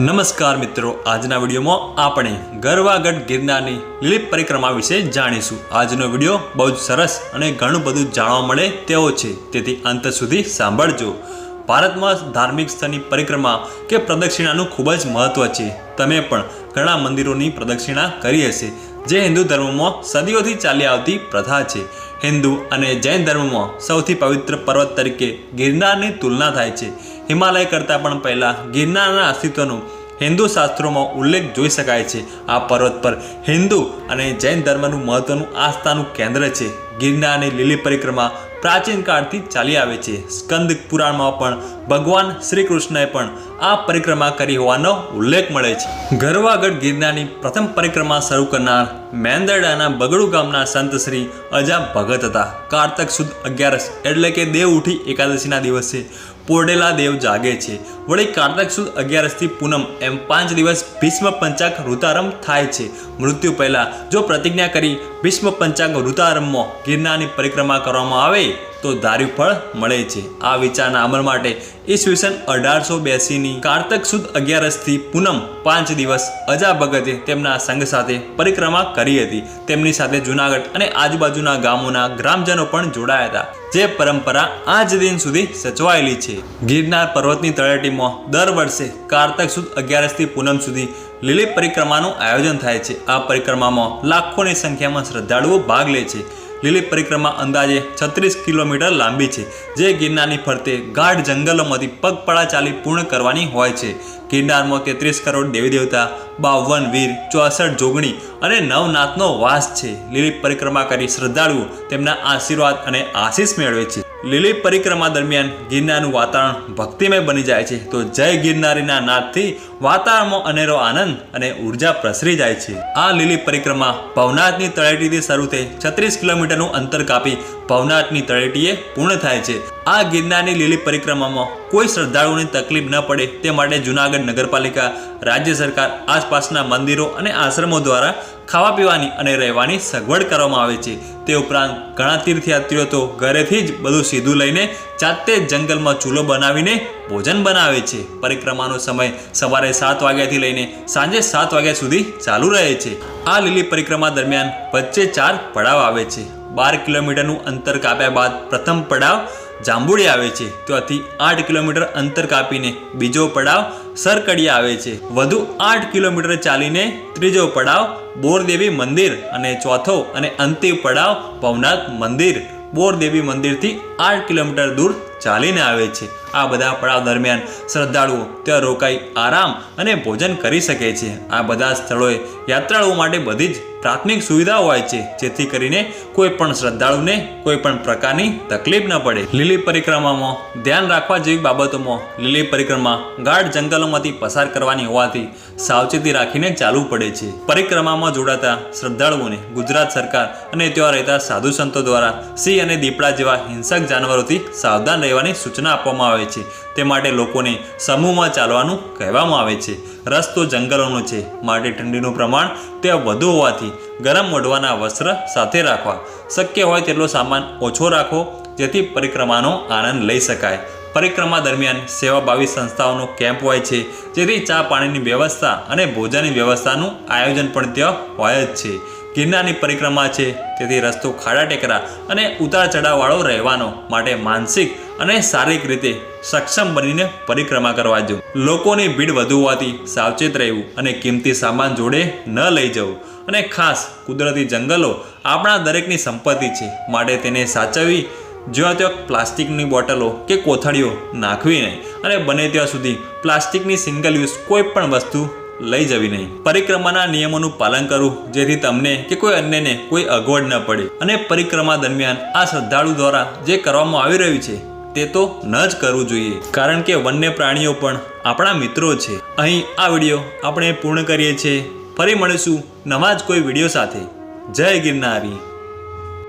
નમસ્કાર મિત્રો, આજના વિડીયોમાં આપણે ગરવાગઢ ગિરનારની લીલી પરિક્રમા વિશે જાણીશું. આજનો વીડિયો બહુ જ સરસ અને ઘણું બધું જાણવા મળે તેવો છે. તેથી અંત સુધી સાંભળજો. ભારતમાં ધાર્મિક સ્થળની પરિક્રમા કે પ્રદક્ષિણાનું ખૂબ જ મહત્વ છે. તમે પણ ઘણા મંદિરોની પ્રદક્ષિણા કરી હશે. જે હિન્દુ ધર્મમાં સદીઓથી ચાલી આવતી પ્રથા છે. હિન્દુ અને જૈન ધર્મમાં સૌથી પવિત્ર પર્વત તરીકે ગિરનારની તુલના થાય છે. હિમાલય કરતાં પણ પહેલાં ગિરનારના અસ્તિત્વનો હિન્દુ શાસ્ત્રોમાં ઉલ્લેખ જોઈ શકાય છે. આ પર્વત પર હિન્દુ અને જૈન ધર્મનું મહત્વનું આસ્થાનું કેન્દ્ર છે. ગિરનારની લીલી પરિક્રમા પ્રાચીન કાળથી ચાલી આવે છે. સ્કંદ પુરાણમાં પણ ભગવાન શ્રી કૃષ્ણએ પણ આ પરિક્રમા કરી હોવાનો ઉલ્લેખ મળે છે. ગરવાગઢ ગિરનારની પ્રથમ પરિક્રમા શરૂ કરનાર મેંદરડાના બગડુ ગામના સંત શ્રી અજા ભગત હતા. કારતક સુદ અગિયારસ એટલે કે દેવ ઉઠી એકાદશીના દિવસે પોરડેલા દેવ જાગે છે. વળી કારતક સુદ અગિયારસથી પૂનમ એમ પાંચ દિવસ ભીષ્મ પંચાક ઋતારંભ થાય છે. મૃત્યુ પહેલાં જો પ્રતિજ્ઞા કરી ભીષ્મ પંચાંગ ઋતારંભમાં ગિરનારની પરિક્રમા કરવામાં આવે તો ધાર્યું ફળ મળે છે. આ વિચારના અમલ માટે ઈસવીસન અઢારસો બેસીની કારતક સુદ અગિયારસથી પૂનમ પાંચ દિવસ અજા ભગતે તેમના સંઘ સાથે પરિક્રમા કરી હતી. તેમની સાથે જુનાગઢ અને આજુબાજુના ગામોના ગ્રામજનો પણ જોડાયા હતા. જે પરંપરા આજ દિન સુધી સચવાયેલી છે. ગિરનાર પર્વતની તળેટીમાં દર વર્ષે કારતક સુદ અગિયારસથી પૂનમ સુધી લીલી પરિક્રમાનું આયોજન થાય છે. આ પરિક્રમામાં લાખોની સંખ્યામાં શ્રદ્ધાળુઓ ભાગ લે છે. લીલી પરિક્રમા અંદાજે છત્રીસ કિલોમીટર લાંબી છે. જે ગિરનારની ફરતે ગાઢ જંગલોમાંથી પગપળા ચાલી પૂર્ણ કરવાની હોય છે. ગિરનારમાં તેત્રીસ કરોડ દેવી દેવતા બાવન વીર, ચોસઠ જોગણી અને નવનાથનો વાસ છે. લીલી પરિક્રમા કરી શ્રદ્ધાળુઓ તેમના આશીર્વાદ અને આશીષ મેળવે છે. લીલી પરિક્રમા દરમિયાન ગિરનારનું વાતાવરણ ભક્તિમય બની જાય છે. તો જય ગિરનારીના નાદથી વાતાવરણમાં અનેરો આનંદ અને ઊર્જા પ્રસરી જાય છે. આ લીલી પરિક્રમા ભવનાથની તળેટીથી શરૂ થઈ છત્રીસ કિલોમીટરનું અંતર કાપી ભવનાથની તળેટીએ પૂર્ણ થાય છે. આ ગિરનારની લીલી પરિક્રમામાં કોઈ શ્રદ્ધાળુઓને તકલીફ ન પડે તે માટે જુનાગઢ નગરપાલિકા, રાજ્ય સરકાર, આસપાસના મંદિરો અને આશ્રમો દ્વારા ખાવા પીવાની અને રહેવાની સગવડ કરવામાં આવે છે. તે ઉપરાંત ઘણા તીર્થયાત્રીઓ તો ઘરેથી જ બધું સીધું લઈને જાતે જ જંગલમાં ચૂલો બનાવીને ભોજન બનાવે છે. પરિક્રમાનો સમય સવારે સાત વાગ્યાથી લઈને સાંજે સાત વાગ્યા સુધી ચાલુ રહે છે. આ લીલી પરિક્રમા દરમિયાન વચ્ચે ચાર પડાવ આવે છે. બાર કિલોમીટરનું અંતર કાપ્યા બાદ પ્રથમ પડાવ જાંબુડી આવે છે. ત્યાંથી આઠ કિલોમીટર અંતર કાપીને બીજો પડાવ સરકડિયા આવે છે. વધુ આઠ કિલોમીટર ચાલીને ત્રીજો પડાવ બોરદેવી મંદિર અને ચોથો અને અંતિમ પડાવ ભવનાથ મંદિર. બોરદેવી મંદિરથી આઠ કિલોમીટર દૂર ચાલીને આવે છે. આ બધા પડાવ દરમિયાન શ્રદ્ધાળુઓ ત્યાં રોકાઈ આરામ અને ભોજન કરી શકે છે. આ બધા સ્થળોએ યાત્રાળુઓ માટે બધી જ પ્રાથમિક સુવિધાઓ હોય છે. જેથી કરીને કોઈ પણ શ્રદ્ધાળુને કોઈ પણ પ્રકારની તકલીફ ન પડે. લીલી પરિક્રમામાં ધ્યાન રાખવા જેવી બાબતોમાં લીલી પરિક્રમા ગાઢ જંગલોમાંથી પસાર કરવાની હોવાથી સાવચેતી રાખીને ચાલવું પડે છે. પરિક્રમામાં જોડાતા શ્રદ્ધાળુઓને ગુજરાત સરકાર અને ત્યાં રહેતા સાધુ સંતો દ્વારા સિંહ અને દીપડા જેવા હિંસક જાનવરોથી સાવધાન રહેવાની સૂચના આપવામાં આવે છે. તે માટે લોકોને સમૂહમાં ચાલવાનું કહેવામાં આવે છે. રસ્તો જંગલોનો છે. માટે ઠંડીનું પ્રમાણ ત્યાં વધુ હોવાથી ગરમ ઓઢવાના વસ્ત્ર સાથે રાખવા. શક્ય હોય તેટલો સામાન ઓછો રાખો, જેથી પરિક્રમાનો આનંદ લઈ શકાય. પરિક્રમા દરમિયાન સેવાભાવી સંસ્થાઓનો કેમ્પ હોય છે, જેથી ચા પાણીની વ્યવસ્થા અને ભોજનની વ્યવસ્થાનું આયોજન પણ ત્યાં હોય જ છે. ગિરનારની પરિક્રમા છે, તેથી રસ્તો ખાડા ટેકરા અને ઉતાર ચઢાવવાળો રહેવાનો માટે માનસિક અને શારીરિક રીતે સક્ષમ બનીને પરિક્રમા કરવા જવું લોકોની ભીડ વધુ હોવાથી સાવચેત રહેવું અને કિંમતી સામાન જોડે ન લઈ જવું. અને ખાસ કુદરતી જંગલો આપણા દરેકની સંપત્તિ છે માટે તેને સાચવવી. જ્યાં ત્યાં પ્લાસ્ટિકની બોટલો કે કોથળીઓ નાખવી નહીં. અને બને ત્યાં સુધી પ્લાસ્ટિકની સિંગલ યુઝ કોઈ પણ વસ્તુ લઈ જવી નહીં. પરિક્રમાના નિયમોનું પાલન કરવું જેથી તમને કે કોઈ અન્યને કોઈ અગવડ ન પડે. અને પરિક્રમા દરમિયાન આ શ્રદ્ધાળુ દ્વારા જે કરવામાં આવી રહ્યું છે તે તો ન જ કરવું જોઈએ. કારણ કે વન્ય પ્રાણીઓ પણ આપણા મિત્રો છે. અહીં આ વીડિયો આપણે પૂર્ણ કરીએ છીએ. ફરી મળીશું નવા જ કોઈ વીડિયો સાથે. જય ગિરનારી.